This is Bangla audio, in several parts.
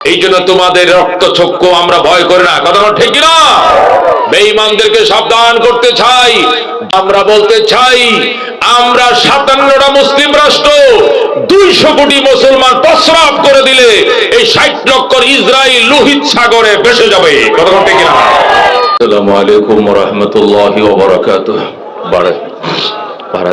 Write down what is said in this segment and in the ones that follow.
এই জন্য তোমাদের রক্ত চক্ষু আমরা ভয় করি না। কথা ঠিক না বেঈমানদেরকে সাবধান করতে চাই। আমরা বলতে চাই, আমরা সাতান্নটা মুসলিম রাষ্ট্র, দুইশো কোটি মুসলমান প্রস্রাব করে দিলে এই ষাট লক্ষ ইসরায়েল লোহিত সাগরে ভেসে যাবে। কথা ঠিক না আসসালামু আলাইকুম রহমতুল্লাহি বাড়ে বাড়া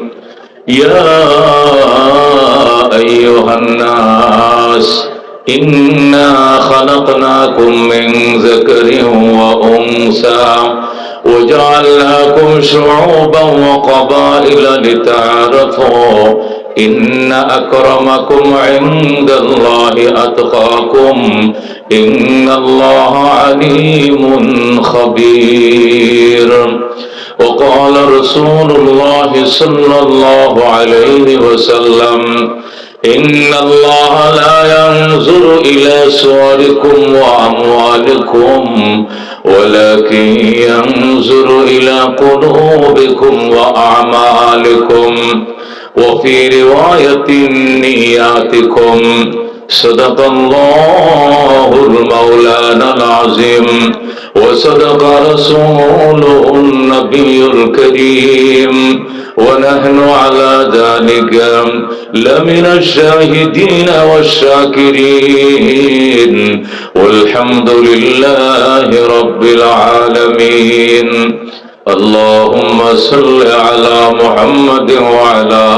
يا أيها الناس إنا خلقناكم من ذكر وأنثى وجعلناكم شعوبا وقبائل لتعارفوا إن أكرمكم عند الله أتقاكم إن الله عليم خبير. وقال رسول الله صلى الله عليه وسلم إن الله لا ينظر إلى صوركم وأموالكم ولكن ينظر إلى قلوبكم وأعمالكم وفي رواية نياتكم صدق الله المولانا العظيم وصدق رسوله النبي الكريم. ونحن على ذلك لمن الشاهدين والشاكرين. والحمد لله رب العالمين. اللهم صل على محمد وعلى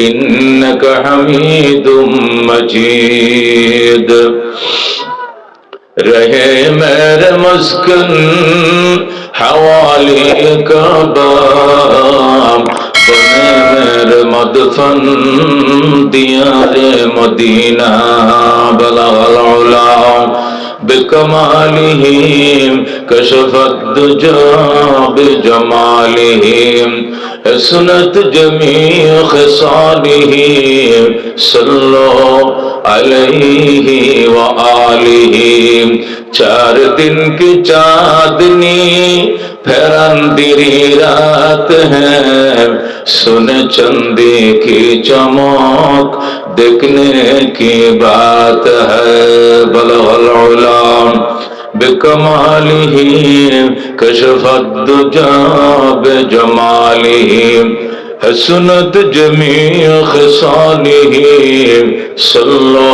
إنك حميد مجيد رہے میرے مسکن حوالی کباب بنے میرے مدفن دیار مدینہ بلغ العلا بکمالہیم کشفت دجا بجمالہیم اسنت جمیع خصالہم صلو علیہ وآلہیم چار دن کی چاندنی پھر اندری رات ہے۔ سن چندی کی چمک، دیکھنے کی بات ہے۔ بلغ العلام بکمالی کشف الدجا بجمالی حسنت جمیع خصاله صلو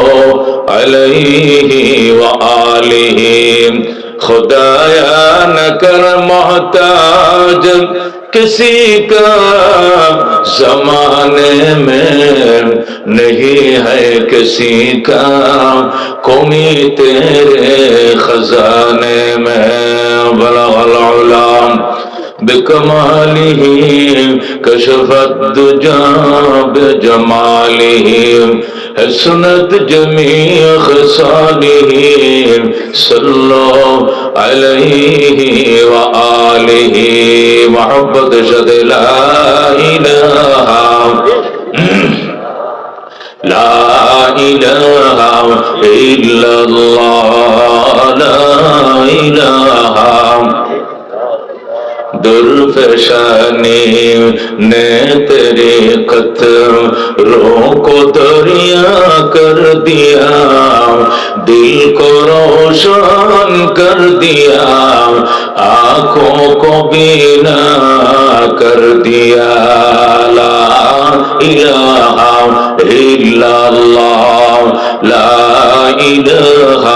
علیہ وآلہ۔ خدایا نہ کر محتاج کسی کا زمانے میں نہیں ہے کسی کا قومی تیرے خزانے میں بلغ العلام بكماله كشف الدجى بجماله حسنت جميع خصاله صلوا عليه وآله. محبت شد لا إله لا إله إلا الله. لا إله दुर्फशानी ने तेरे कतरों को दरिया कर दिया दिल को रोशन कर दिया आंखों को बीना कर दिया ला इलाहा इल्लल्लाह ला इलाहा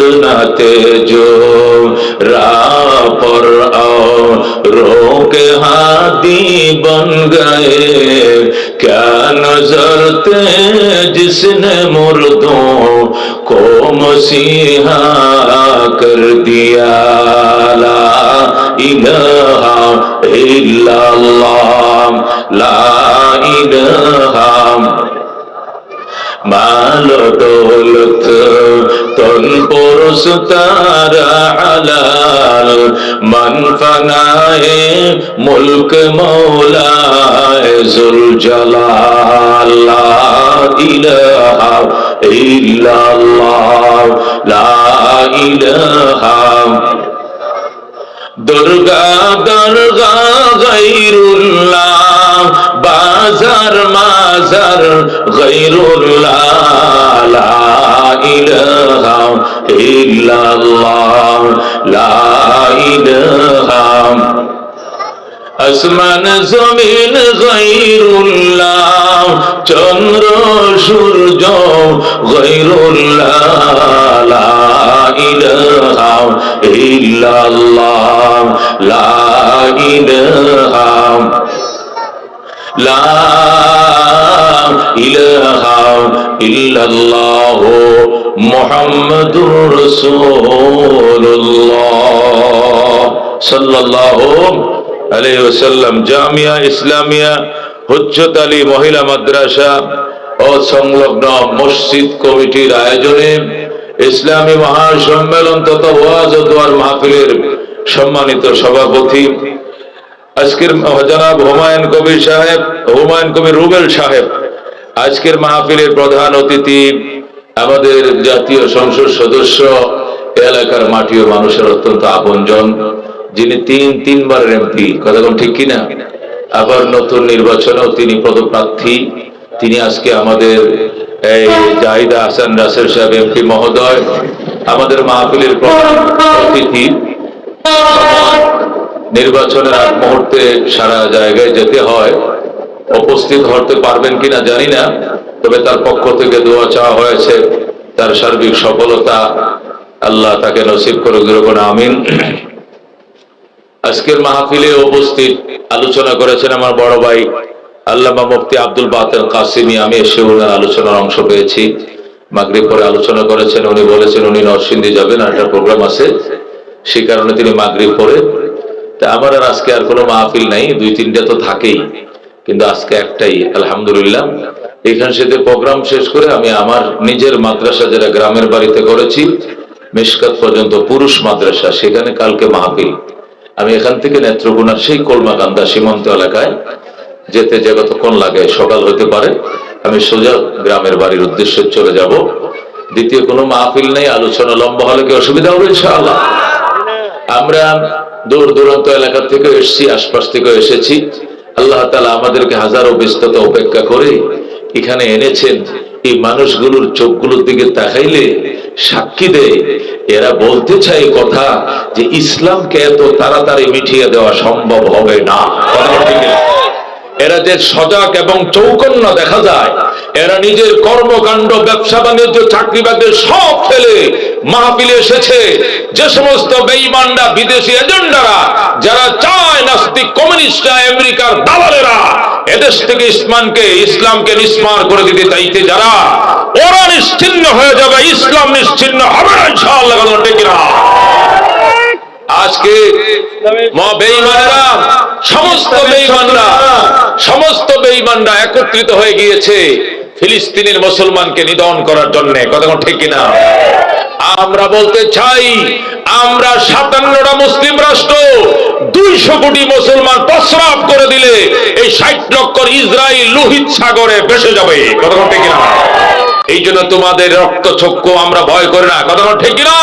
ودنتے جو راہ پر آؤ۔ رو کے ہادی بن گئے۔ کیا نظر تے جس نے مردوں کو مسیحا کر دیا؟ لا الہ الا اللہ، لا الہ মাল দৌলত তন পুরুষ তারা হালাল, মন ফনায়ে মুলক মৌলায় জুল জালাল, লা ইলাহা ইল্লাল্লাহ, লা দুর্গা দুর্গা গৈরুল্লাহ বাজার, মাজার গৈরুল্লাহ লা ইলাহা ইল্লাল্লাহ, লা ইলাহা। আসমান, জমিন গৈরুল্লাহ চন্দ্র, সূর্য গৈরুল্লাহ লা ইলাহা ইল্লাল্লাহ লা ওয়াসাল্লাম। জামিয়া ইসলামিয়া, হুজ্জত আলী মহিলা মাদ্রাসা ও সংলগ্ন মসজিদ কমিটির আয়োজনে ইসলামী মহাসম্মেলন তথা ওয়াজ মাহফিলের সম্মানিত সভাপতি আজকের জনাব হুমায়ুন কবির সাহেব, হুমায়ুন কবির রুবেল সাহেব, আজকের মাহফিলের প্রধান অতিথি, আমাদের জাতীয় সংসদ সদস্য, এলাকার মাটি ও মানুষের অত্যন্ত আপনজন, যিনি তিন, তিনবার এমপি। কথা ঠিক কিনা? আবার নতুন নির্বাচনেও তিনি পদপ্রার্থী। তিনি আজকে আমাদের এই জাহিদা হাসান রাসেল সাহেব এমপি মহোদয়, আমাদের মাহফিলের প্রধান অতিথি। নির্বাচনের আগ মুহূর্তে সারা জায়গায় যেতে হয়, উপস্থিত হতে পারবেন কিনা জানি না, তবে তার পক্ষ থেকে দোয়া চাওয়া হয়েছে, তার সার্বিক সফলতা আল্লাহ তাকে নসিব করে যেরকম আমিন। আজকের মাহফিলে উপস্থিত আলোচনা করেছেন আমার বড় ভাই আল্লামা মুফতি আব্দুল বাতেল কাসিমি, আমি এসে ওনার আলোচনার অংশ পেয়েছি। মাগরিব পরে আলোচনা করেছেন, উনি বলেছেন, উনি নরসিংদী যাবেন আর একটা প্রোগ্রাম আছে সেই কারণে তিনি মাগরিব পরে তা আমার আর আজকে আর কোনো মাহফিল নাই, দুই তিনটা তো থাকেই। কিন্তু আজকে একটাই, আলহামদুলিল্লাহ। এখান সাথে প্রোগ্রাম শেষ করে আমি আমার নিজের মাদ্রাসা যেটা গ্রামের বাড়িতে করেছি, মেশকাত পর্যন্ত পুরুষ মাদ্রাসা, সেখানে কালকে মাহফিল। আমি এখান থেকে নেত্রকোনার সেই কলমাকান্দা সীমান্ত এলাকায় যেতে যে কতক্ষণ লাগে, সকাল হতে পারে, আমি সোজা গ্রামের বাড়ির উদ্দেশ্যে চলে যাব। দ্বিতীয় কোনো মাহফিল নেই, আলোচনা লম্বা হলে কি অসুবিধা হবে? ইনশাআল্লাহ। আমরা দূর দূরান্ত এলাকা থেকে এসেছি, আশপাশ থেকে এসেছি। আল্লাহ তালা আমাদেরকে হাজারো ব্যস্ততা উপেক্ষা করে এখানে এনেছেন। এই মানুষগুলোর চোখগুলোর দিকে তাকাইলে সাক্ষী দেয়। এরা বলতে চাই কথা যে, ইসলামকে এত তাড়াতাড়ি মিটিয়ে দেওয়া সম্ভব হবে না। কথা না? এরা যে সজাগ এবং চৌকন্য দেখা যায়, এরা নিজের কর্মকাণ্ড, ব্যবসা বাণিজ্য, চাকরি বাকরি সব ফেলে মাহফিলে এসেছে। যে সমস্ত বেইমানরা বিদেশি এজেন্ডারা, যারা চায় নাস্তিক কমিউনিস্টরা আমেরিকার দালালেরা, এদেশ থেকে ইসমানকে ইসলামকে নিষ্মার করে দিতে চাইতে যারা, ওরা নিশ্চিন্ন হয়ে যাবে, ইসলাম নিশ্চিন্ন হবে না ইনশাআল্লাহ না আজকে মা সমস্ত বেঈমানরা সমস্ত বেঈমানরা একত্রিত হয়ে গিয়েছে ফিলিস্তিনের মুসলমানকে নিধন করার জন্য। কথা ঠিক কিনা? আমরা বলতে চাই, আমরা সাতান্নটা মুসলিম রাষ্ট্র, দুইশো কোটি মুসলমান প্রস্রাব করে দিলে এই ষাট লক্ষ ইসরায়েল লোহিত সাগরে ভেসে যাবে। কথা ঠিক কিনা? এই জন্য তোমাদের রক্ত চক্ষু আমরা ভয় করি না। কথা কোন ঠিক কিনা?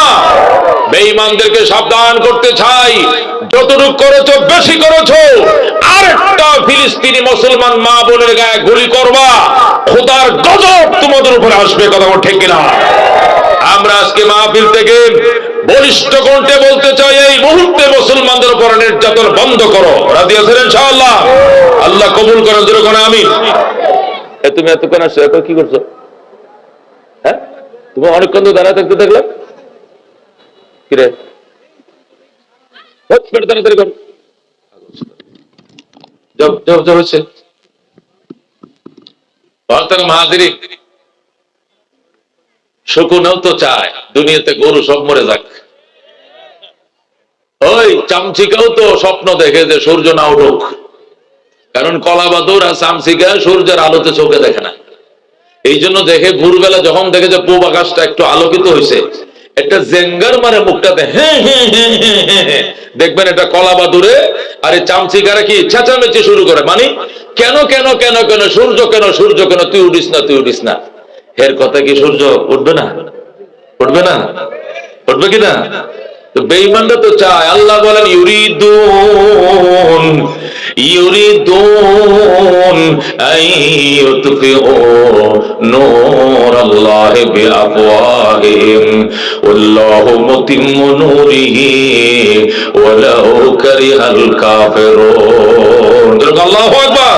বেঈমানদেরকে সাবধান করতে চাই। যতটুকু করেছ, বেশি করেছ। আরেকটা ফিলিস্তিনি মুসলমান মা বোনের গায়ে গুলি করবা। খোদার গজব তোমাদের উপরে আসবে, কথা ঠিক কিনা? আমরা আজকে মাহফিল থেকে বলিষ্ঠ কণ্ঠে বলতে চাই, এই মুহূর্তে মুসলমানদের উপর নির্যাতন বন্ধ করো। রাজি আছেন ইনশাআল্লাহ? আল্লাহ কবুল করেন যেরকম আমি তুমি এতক্ষণ আসছো কি করছ? তুমি অনেকক্ষণ তো দাঁড়ায় থাকতে দেখলাম। কিরে তাড়াতাড়ি কর। শকুনেও তো চায়, দুনিয়াতে গরু সব মরে যাক। ওই, চামচিকাও তো স্বপ্ন দেখে যে সূর্য না উঠুক। কারণ কলা বাদুর আর চামচিকা সূর্যের আলোতে চোখে দেখে না। এই জন্য দেখে ভোরবেলা যখন দেখে যে পূব আকাশটা একটু আলোকিত হয়েছে একটা জেঙ্গার মারে মুখটাতে হ্যাঁ হ্যাঁ হ্যাঁ হ্যাঁ হ্যাঁ। দেখবেন এটা কলা বাদুরে আর এই চামচিকারা কি চেঁচামেচি শুরু করে। মানে কেন কেন কেন কেন, সূর্য কেন সূর্য কেন, তুই উঠিস না, তুই উঠিস না। এর কথা কি সূর্য উঠবে না? উঠবে না? উঠবে কি না তো বেঈমানরা তো চায়, আল্লাহ বলেন, ইউরিদুন ইউরিদুন আইয়ুতফিউ আল্লাহ বিআফওয়াহিহিম ওয়াল্লাহু মুতিম্মু নূরিহি, ওয়ালাউ কারিহাল কাফিরুন। আল্লাহু আকবার।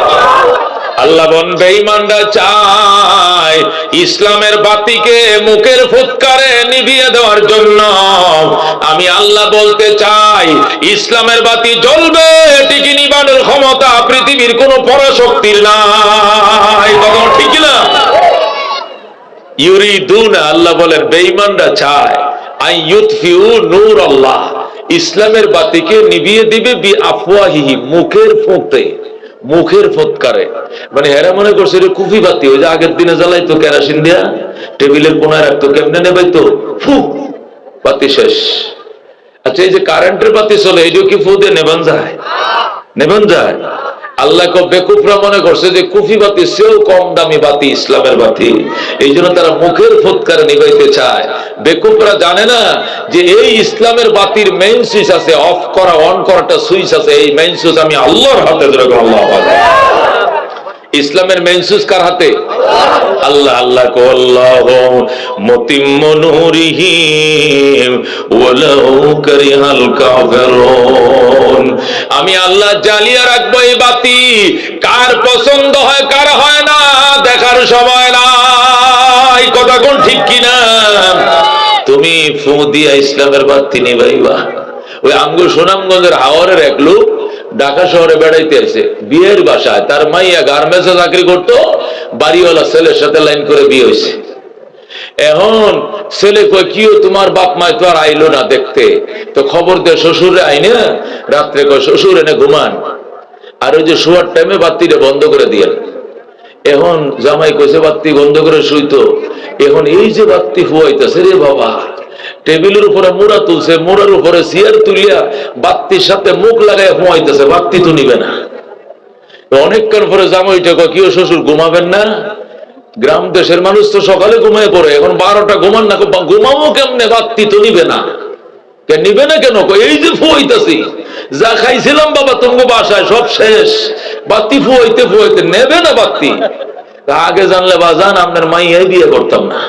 আল্লাহ বন বেঈমানরা চায় ইসলামের বাতিকে মুখের ফুৎকারে নিভিয়ে দেওয়ার জন্য। আমি আল্লাহ বলতে চাই, ইসলামের বাতি জ্বলবে এটিকে নিবানোর ক্ষমতা পৃথিবীর কোন পরাশক্তির নাই। কথা ঠিক না ইউরিদুনা, আল্লাহ বলেন, বেঈমানরা চায় আই ইউতফিউ নূর আল্লাহ ইসলামের বাতিকে নিভিয়ে দিবে বি আফওয়াহিহি, মুখের ফোঁতে মুখের ফৎকারে। মানে হেরা মনে করছে এটা কুফি বাতি, ওই যে আগের দিনে জ্বালাইতো কেরাসিন দিয়া, টেবিলের কোনায় রাখতো, কেমনে নেবাইতো? ফু, বাতি শেষ। আচ্ছা এই যে কারেন্টের বাতি চলে, এইটাও কি ফু দিয়ে নেবান যায়? নেবেন যায়? আল্লাহ বেকুফরা মনে করছে যে কুফি বাতি সেও কম দামি বাতি, ইসলামের বাতি। এই জন্য তারা মুখের ফুৎকার নিবাইতে চায়। বেকুফরা জানে না যে এই ইসলামের বাতির মেইন সুইচ আছে অফ করা অন করাটা সুইচ আছে। এই মেইন সুইচ আমি আল্লাহর হাতে ধরে আল্লাহ। ইসলামের মেইন সুইচ কার হাতে? আল্লাহ আল্লাহ কো, আল্লাহ মুতিম্ম নূরিহি কারিহাল আমি আল্লাহ জ্বালিয়ে রাখব এই বাতি। কার পছন্দ হয়, কার হয় না, দেখার সময় নাই। কথা কোন ঠিক কিনা? তুমি ফু দিয়া ইসলামের বাতি নিবাইবা। ওই আঙ্গু সুনামগঞ্জের হাওয়ারের এক লোক ঢাকা শহরে বেড়াইতে আসে বিয়ের বাসায় তার মাইয়া গার্মেন্টসে চাকরি করতো, বাড়িওয়ালা ছেলের সাথে লাইন করে বিয়ে হয়েছে এখন ছেলে কয়, কিও তোমার বাপ মায় তো আর আইলো না দেখতে? তো খবর দে শ্বশুরে আইনে রাত্রে কয়, শ্বশুর এনে ঘুমান। আর ওই যে শোয়ার টাইমে বাতিটা বন্ধ করে দিয়েন। এখন জামাই কইছে বাতি বন্ধ করে শুইতো। এখন এই যে বাতি ফুয়াইতেছে রে বাবা টেবিলের উপরে মোড়া তুলছে, মোড়ার উপরে চেয়ার তুলিয়া বাতির সাথে মুখ লাগাই হুয়াইতেছে বাতি তো নিবে না। অনেকক্ষণ পরে জামাইটা কিও শ্বশুর, ঘুমাবেন না? গ্রাম দেশের মানুষ তো সকালে ঘুমিয়ে পড়ে, এখন বারোটা ঘুমান না ঘুমাবো কেমনে? বাতি তো নিবে না। নিবে না কেন? এই যে ফুয়াইতেছি, যা খাইছিলাম বাবা তোমাকে বাসায়, সব শেষ। বাতি ফুয়াইতে ফুয়াইতে নেবে না বাতি তা আগে জানলে বাজান আপনার মাইয়াই বিয়ে করতাম না।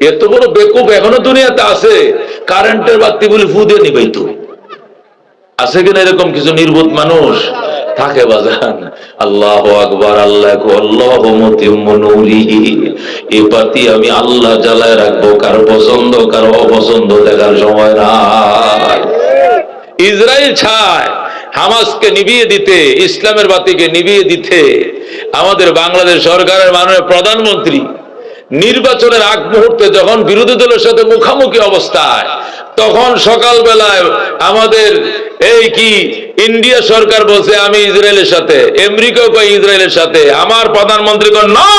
এত বড় বেকুব এখনও দুনিয়াতে আছে কারেন্টের বাতি বলে ফু দিয়ে নিবেই তো। আছে কিনা এরকম কিছু নির্বোধ মানুষ? থাকে বাজান। আল্লাহ আকবার, আল্লাহ আল্লাহ এই বাতি আমি আল্লাহ জ্বালায় রাখব, কারও পছন্দ, কারও অপছন্দ দেখার সময় নাই। ইসরায়েল ছায় হামাসকে নিভিয়ে দিতে, ইসলামের বাতিকে নিভিয়ে দিতে, আমাদের বাংলাদেশ সরকারের মাননীয় প্রধানমন্ত্রী নির্বাচনের আগ মুহূর্তে যখন বিরোধী দলের সাথে মুখামুখি অবস্থায়, তখন সকালবেলায় আমাদের এই কি ইন্ডিয়া সরকার বলছে, আমি ইসরায়েলের সাথে, আমেরিকাও কয় ইসরায়েলের সাথে, আমার প্রধানমন্ত্রী কয় না,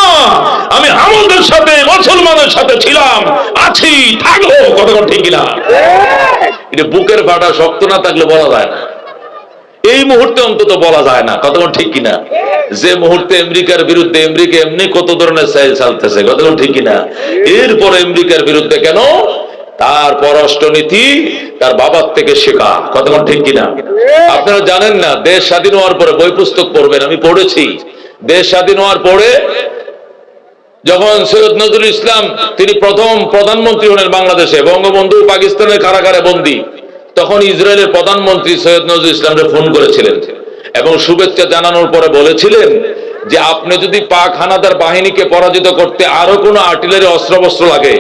আমি আমাদের সাথে মুসলমানের সাথে ছিলাম, আছি, থাকব। কতক্ষণ ঠিক কিনা? এটা বুকের ফাটা শক্ত না থাকলে বলা যায় না। এই মুহূর্তে অন্তত বলা যায় না। কতক্ষণ ঠিক কিনা? যে মুহূর্তে আমেরিকার বিরুদ্ধে, আমেরিকা এমনি কত ধরনের সাইল চালতেছে কতক্ষণ ঠিক কিনা? এরপর আমেরিকার বিরুদ্ধে কেন? তার পররাষ্ট্রনীতি তার বাবার থেকে শেখা কতক্ষণ ঠিক কিনা? আপনারা জানেন না, দেশ স্বাধীন হওয়ার পরে বই পুস্তক পড়বেন, আমি পড়েছি। দেশ স্বাধীন হওয়ার পরে যখন সৈয়দ নজরুল ইসলাম তিনি প্রথম প্রধানমন্ত্রী হলেন বাংলাদেশে, বঙ্গবন্ধু পাকিস্তানের কারাগারে বন্দী। তখন ইসরায়েলের প্রধানমন্ত্রী সৈয়দ নজরুল ইসলামকে ফোন করেছিলেন এবং শুভেচ্ছা জানানোর পরে বলেছিলেন যে আপনি যদি পাক হানাদার বাহিনীকে পরাজিত করতে আরও কোনো আর্টিলারি অস্ত্রবস্ত্র লাগে,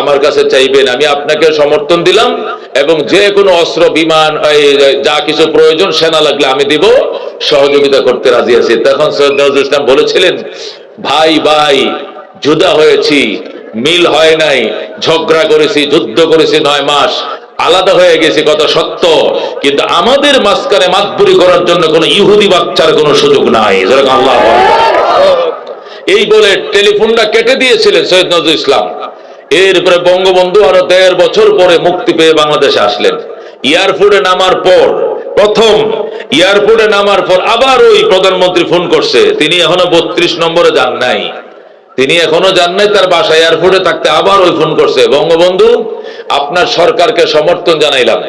আমার কাছে চাইবেন, আমি আপনাকে সমর্থন দিলাম এবং যে কোনো অস্ত্র, বিমান যা কিছু প্রয়োজন, সেনা লাগলে আমি দিব, সহযোগিতা করতে রাজি আছি। তখন সৈয়দ নজরুল ইসলাম বলেছিলেন, ভাই ভাই জুদা হয়েছি, মিল হয় নাই, ঝগড়া করেছি, যুদ্ধ করেছি নয় মাস আলাদা হয়ে গেছি কত সত্য। কিন্তু আমাদের মাঝখানে মাতবুরি করার জন্য কোনো ইহুদি বাচ্চার কোনো সুযোগ নাই। আল্লাহ এই বলে টেলিফোনটা কেটে দিয়েছিলেন সৈয়দ নজরুল ইসলাম। এরপরে বঙ্গবন্ধু আরও দেড় বছর পরে মুক্তি পেয়ে বাংলাদেশে আসলেন। এয়ারপোর্টে নামার পর, প্রথম এয়ারপোর্টে নামার পর আবার ওই প্রধানমন্ত্রী ফোন করছে। তিনি এখনও বত্রিশ নম্বরে যান নাই। তিনি এখনও যান নাই তার বাসা এয়ারপোর্টে থাকতে আবার ওই ফোন করছে। বঙ্গবন্ধু, আপনার সরকারকে সমর্থন জানাইলাম।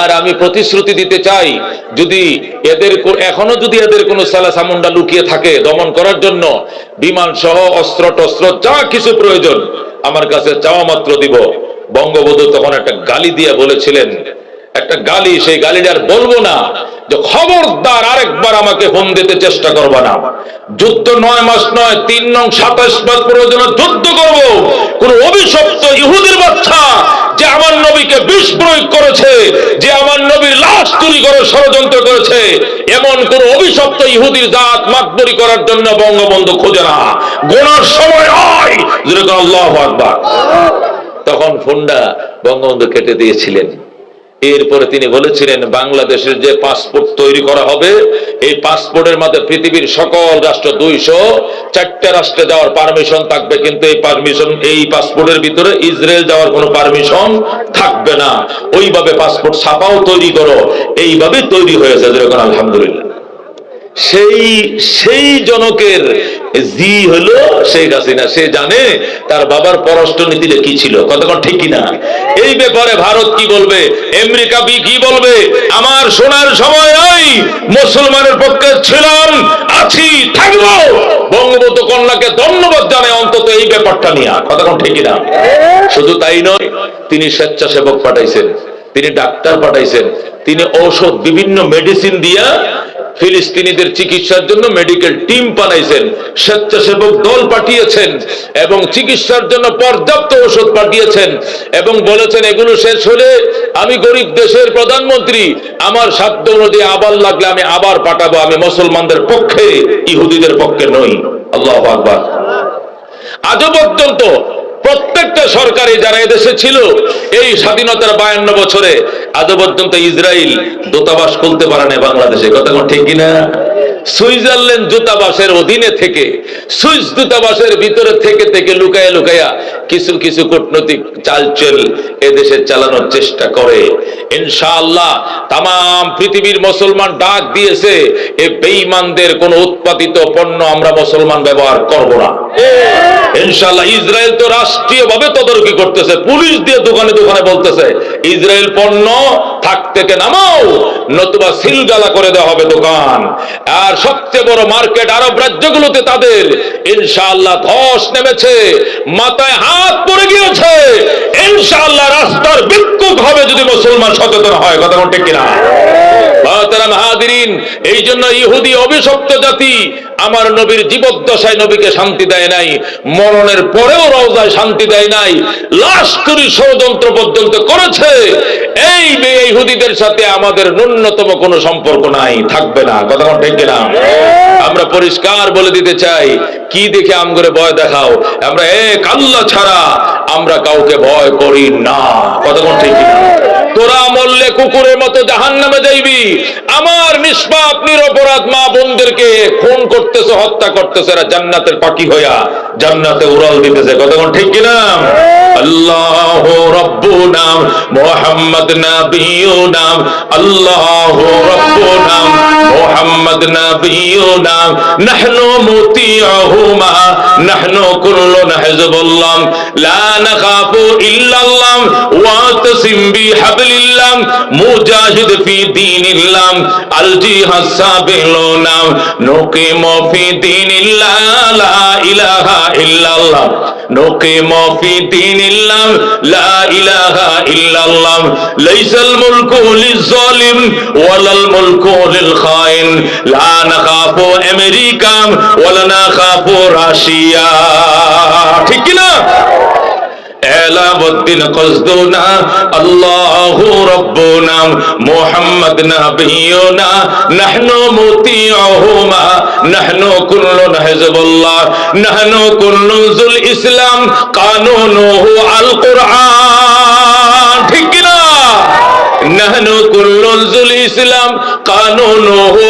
আর আমি প্রতিশ্রুতি দিতে চাই, যদি এদের এখনও যদি এদের কোনো সালা সামুন্ডা লুকিয়ে থাকে দমন করার জন্য, বিমান সহ অস্ত্র টস্ত্র যা কিছু প্রয়োজন, আমার কাছে চাওয়া মাত্র দিব। বঙ্গবন্ধু তখন একটা গালি দিয়ে বলেছিলেন একটা গালি, সেই গালিটা আর বলব না। যে খবরদার আরেকবার আমাকে ফোন দিতে চেষ্টা করবা না। যুদ্ধ নয় মাস নয়, তিন নং সাতাশ মাস প্রয়োজন যুদ্ধ করব। কোন অভিশপ্ত ইহুদির বাচ্চা যে আমার নবীকে বিষ প্রয়োগ করেছে, যে আমার নবীর লাশ চুরি করে ষড়যন্ত্র করেছে, এমন কোন অভিশপ্ত ইহুদির জাত মাতবরি করার জন্য বঙ্গবন্ধু খোঁজে না। গোনার সময় হয় যেরকম আল্লাহ আকবার। তখন ফোনটা বঙ্গবন্ধু কেটে দিয়েছিলেন। এরপরে তিনি বলেছিলেন, বাংলাদেশের যে পাসপোর্ট তৈরি করা হবে, এই পাসপোর্টের মধ্যে পৃথিবীর সকল রাষ্ট্র দুইশো, চারটা রাষ্ট্রে যাওয়ার পারমিশন থাকবে, কিন্তু এই পারমিশন, এই পাসপোর্টের ভিতরে ইসরায়েল যাওয়ার কোনো পারমিশন থাকবে না। ওইভাবে পাসপোর্ট ছাপাও তৈরি করো, এইভাবে তৈরি হয়েছে, যেরকম আলহামদুলিল্লাহ। সেই সেই জনকের জি হলো শেখ হাসিনা। সে জানে তার বাবার পররাষ্ট্র নীতিটা কি ছিল। কতক্ষণ ঠিক কিনা? এই ব্যাপারে ভারত কি বলবে? আমেরিকা বি কি বলবে? আমার শোনার সময় নাই। মুসলমানের পক্ষে ছিলাম, আছি, থাকব। বঙ্গবন্ধু কন্যাকে ধন্যবাদ জানায় অন্তত এই ব্যাপারটা নিয়ে। কতক্ষণ ঠিক কিনা? শুধু তাই নয়, তিনি স্বেচ্ছাসেবক পাঠাইছেন, তিনি ডাক্তার পাঠাইছেন, তিনি ঔষধ বিভিন্ন মেডিসিন দিয়া ফিলিস্তিনিদের চিকিৎসার জন্য মেডিকেল টিম বানাইছেন, স্বেচ্ছাসেবক দল পাঠিয়েছেন এবং চিকিৎসার জন্য পর্যাপ্ত ওষুধ পাঠিয়েছেন এবং বলেছেন, এগুলো শেষ হলে আমি গরিব দেশের প্রধানমন্ত্রী, আমার সাধ্য অনুযায়ী আবার লাগলে আমি আবার পাঠাবো, আমি মুসলমানদের পক্ষে, ইহুদিদের পক্ষে নই। আল্লাহ আজও পর্যন্ত প্রত্যেকটা সরকারি যারা এদেশে ছিল, এই স্বাধীনতার বায়ান্ন বছরে আজও পর্যন্ত ইসরায়েল দূতাবাস খুলতে পারে না বাংলাদেশে। কথা ঠিক কিনা? সুইজারল্যান্ড দূতাবাসের অধীনে থেকে সুইস দূতাবাসের ভিতরে থেকে থেকে লুকায়া লুকায়া কিছু কিছু কূটনৈতিক চালচল এদেশে চালানোর চেষ্টা করে। ইনশাআল্লাহ তাম পৃথিবীর মুসলমান ডাক দিয়েছে এই বেঈমানদের কোন উৎপাদিত পণ্য আমরা মুসলমান ব্যবহার করব না। ইনশাআল্লাহ ইসরায়েল তো রাষ্ট্রীয়ভাবে তদারকি করতেছে, পুলিশ দিয়ে দোকানে দোকানে বলতেছে, ইসরায়েল পণ্য থাক থেকে নামাও, নতুবা সিলগালা করে দেওয়া হবে দোকান। আর সবচেয়ে বড় মার্কেট আরব রাজ্যগুলোতে তাদের। ইনশাআল্লাহ ধস নেমেছে, মাথায় হাত পড়ে গিয়েছে। ইনশাআল্লাহ রাস্তার বিক্ষোভ হবে যদি মুসলমান সচেতন হয়, কথা ঠিক কিনা? এই জন্য ইহুদি অভিশপ্ত জাতি আমার নবীর জীবদ্দশায় নবীকে শান্তি দেয় নাই, মরণের পরেও রওজায় শান্তি দেয় নাই, লাশ চুরি ষড়যন্ত্র পর্যন্ত করেছে। এই ইহুদিদের সাথে আমাদের ন্যূনতম কোনো সম্পর্ক নাই, থাকবে না। কথা ঠিক না আমরা পরিষ্কার বলে দিতে চাই, কি দেখে আম করে ভয় দেখাও? আমরা এক আল্লাহ ছাড়া আমরা কাউকে ভয় করি না। কথা ঠিক না তোরা মরলে কুকুরের মতো জাহান নামে যাইবি। আমার নিষ্পাপ, নিরপরাধ মা বোনদেরকে খুন করতেছে, হত্যা করতেছে, এরা জান্নাতের পাখি হইয়া জান্নাতে উড়াল দিতেছে। কতক্ষণ ঠিক কিনা? আল্লাহ রব্বুনা মোহাম্মদ নাবিয়ুনা আল্লাহ রব্বুনা মোহাম্মদ নাবিয়ুনা নাহনু মুতিউহুমা নাহনু কুল্লুন হিজবুল্লাহ লা নাখাফু ইল্লাল্লাহ ওয়াতাসিম বিহাবলিল্লাহ মুজাহিদ ফি দীনিল্লাহ আল জিহাদ সাবিলুনা নুকিমু ফি দীনিল্লাহ লা ইলাহা ইল্লাল্লাহ নুকিমু ফি দীনিল্লাহ লা ইলাহা ইল্লাল্লাহ। লাইসাল মুলকু লিজ-জালিম, ওয়ালাল মুলকু লিল খাইন লা নাখাফু আমেরিকা, ওয়ালা নাখাফু রাশিয়া। ঠিক কি না এলাবদ্দিন কসদুনা আল্লাহু রব্বুনা, মুহাম্মদ নাবিয়ুনা, নাহনু মুতিউহুমা। নাহনু কুল্লু হিজবুল্লাহ নাহনু কুল্লুজুল ইসলাম কানুনুহু আল কুরআন ঠিক কি না নাহনু কুল্লুন জুল ইসলাম কানুনুহু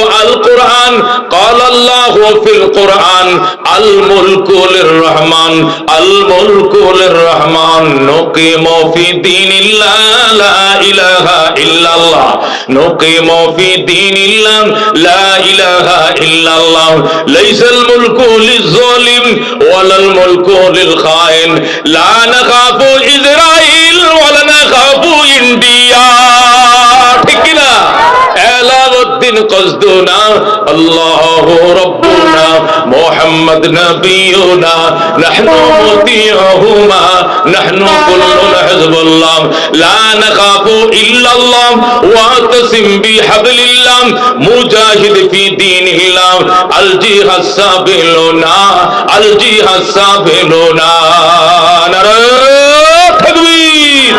القرآن قال الله في القرآن الملك للرحمن الملك للرحمن. نقيم في دين الله لا إله إلا الله. نقيم في دين الله لا إله إلا الله. ليس الملك للظالم ولا الملك للخائن. لا نخاف إسرائيل এলাউদ্দিন কসদুনা আল্লাহু রব্বুনা মুহাম্মদ নবিয়ুনা নাহনু মুতিউহুমা নাহনু কুল্লুন হিজবুল্লাহ লা নাখাফু ইল্লাল্লাহ ওয়াতাসিম বিহাবলিল্লাহ মুজাহিদ ফি দীনিল্লাহ আল জিহাদ সাবিলুনা আল জিহাদ সাবিলুনা নারে তাকবীর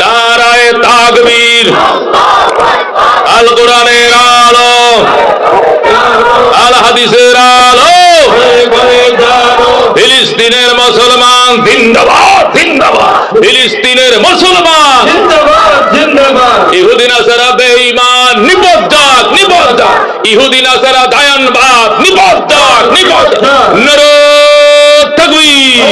নারায়ে তাকবীর আল কোরআনের আলো। আল হাদিসের আলো। ফিলিস্তিনের মুসলমান জিন্দাবাদ জিন্দাবাদ। ফিলিস্তিনের মুসলমান। ইহুদিন আসারা বেঈমান নিপদ যাক নিপদ যাক ইহুদিন আসারা দায়ানবাদ নিপদ যাক নিপদ নরো তাকবীর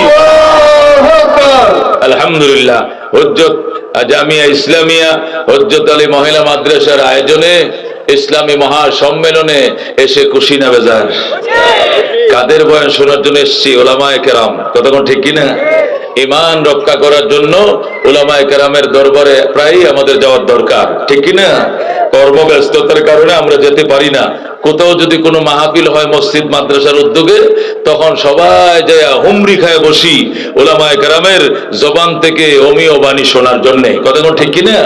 আলহামদুলিল্লাহ। হজ্জত জামিয়া ইসলামিয়া, হজ্জত আলী মহিলা মাদ্রাসার আয়োজনে ইসলামী মহাসম্মেলনে এসে এসে কুশিনা বেজার। কাদের বয়ান শোনার জন্য এসছি? ওলামায় কেরাম। কতক্ষণ ঠিক কিনা? ইমান রক্ষা করার জন্য ওলামায় কেরামের দরবারে প্রায়ই আমাদের যাওয়ার দরকার। ঠিক কিনা? কর্মব্যস্ততার কারণে আমরা যেতে পারি না। কোথাও যদি কোনো মাহফিল হয় মসজিদ, মাদ্রাসার উদ্যোগে, তখন সবাই যায় হুমরি খায় বসি। ওলামায় গ্রামের জবান থেকে অমীয় বাণী শোনার জন্যে। কথা ঠিক কিনা?